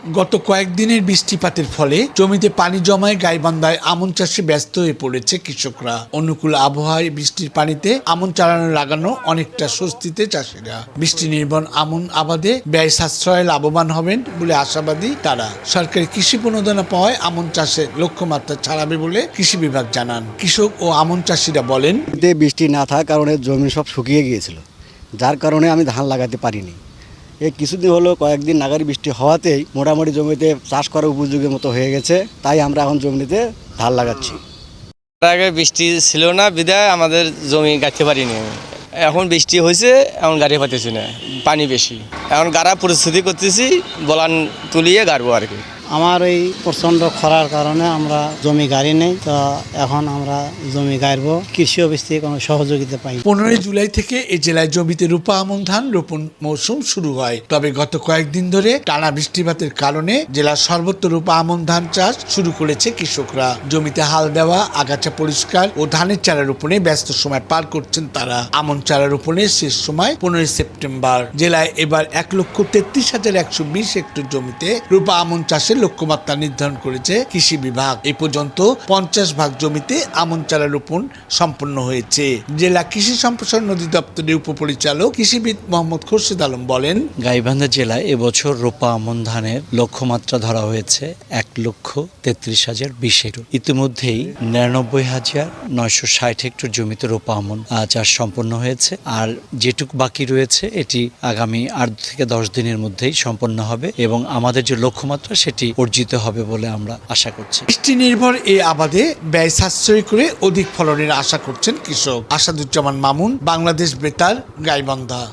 গত কয়েকদিনের বৃষ্টিপাতের ফলে জমিতে পানি জমায় গাইবান্ধায় আমন চাষে ব্যস্ত হয়ে পড়েছে কৃষকরা। অনুকূল আবহাওয়ায় বৃষ্টির পানিতে আমন চালানো লাগানো অনেকটা স্বস্তিতে চাষিরা। বৃষ্টি নির্ভর আমন আবাদে ব্যয় সাশ্রয়ে লাভবান হবেন বলে আশাবাদী তারা। সরকারি কৃষি প্রণোদনা পাওয়ায় আমন চাষে লক্ষ্যমাত্রা ছাড়াবে বলে কৃষি বিভাগ জানান। কৃষক ও আমন চাষিরা বলেন বৃষ্টি না থাকার কারণে জমি সব শুকিয়ে গিয়েছিল। যার কারণে আমি ধান লাগাতে পারিনি। এই কিছুদিন হলো কয়েকদিন নাগারি বৃষ্টি হওয়াতেই মোটামুটি জমিতে চাষ করার উপযোগী মতো হয়ে গেছে, তাই আমরা এখন জমিতে ধান লাগাচ্ছি। তার আগে বৃষ্টি ছিল না, বিদায় আমাদের জমি গাঁথতে পারিনি এখন বৃষ্টি হয়েছে, এখন গাড়ি পাতেছি না, পানি বেশি। এখন গাড়া পরিস্থিতি করতেছি, বলান তুলিয়ে গাড়বো আর কি। আমার এই প্রচণ্ড খরার কারণে আমরা জমি গাড়ি নেই, তো এখন আমরা জমি গাড়বো। কৃষি অফিস থেকে কোনো সহযোগিতা পাই পনেরোই জুলাই থেকে এই জেলায় জমিতে রূপা আমন ধান রোপণ মৌসুম শুরু হয়। তবে গত কয়েকদিন ধরে টানা বৃষ্টিপাতের কারণে জেলার সর্বত্র রূপা আমন ধান চাষ শুরু করেছে কৃষকরা। জমিতে হাল দেওয়া, আগাছা পরিষ্কার ও ধানের চারা রোপণে ব্যস্ত সময় পার করছেন তারা। আমন চারা রোপণের শেষ সময় পনেরোই সেপ্টেম্বর। জেলায় এবার এক লক্ষ তেত্রিশ হাজার একশো বিশ হেক্টর জমিতে রূপা আমন চাষের লক্ষ্যমাত্রা নির্ধারণ করেছে কৃষি বিভাগ। এ পর্যন্ত পঞ্চাশ ভাগ জমিতে আমন চারা রোপণ সম্পন্ন হয়েছে। জেলা কৃষি সম্প্রসারণ অধিদপ্তরের উপপরিচালক কৃষিবিদ মোহাম্মদ খুরশিদ আলম বলেন, গাইবান্ধা জেলায় এবছর রোপা আমন ধানের লক্ষ্যমাত্রা ধরা হয়েছে এক লক্ষ তেত্রিশ হাজার বিশ হেক্টর। ইতিমধ্যেই নিরানব্বই হাজার নয়শো ষাট হেক্টর জমিতে রোপা আমন চাষ সম্পন্ন হয়েছে। আর যেটুক বাকি রয়েছে, এটি আগামী আট থেকে দশ দিনের মধ্যেই সম্পন্ন হবে এবং আমাদের যে লক্ষ্যমাত্রা, সেটি অর্জিত হবে বলে আমরা আশা করছি। বৃষ্টি নির্ভর এই আবাদে ব্যয় সাশ্রয় করে অধিক ফলনের আশা করছেন কৃষক। আসাদুজ্জামান মামুন, বাংলাদেশ বেতার, গাইবান্ধা।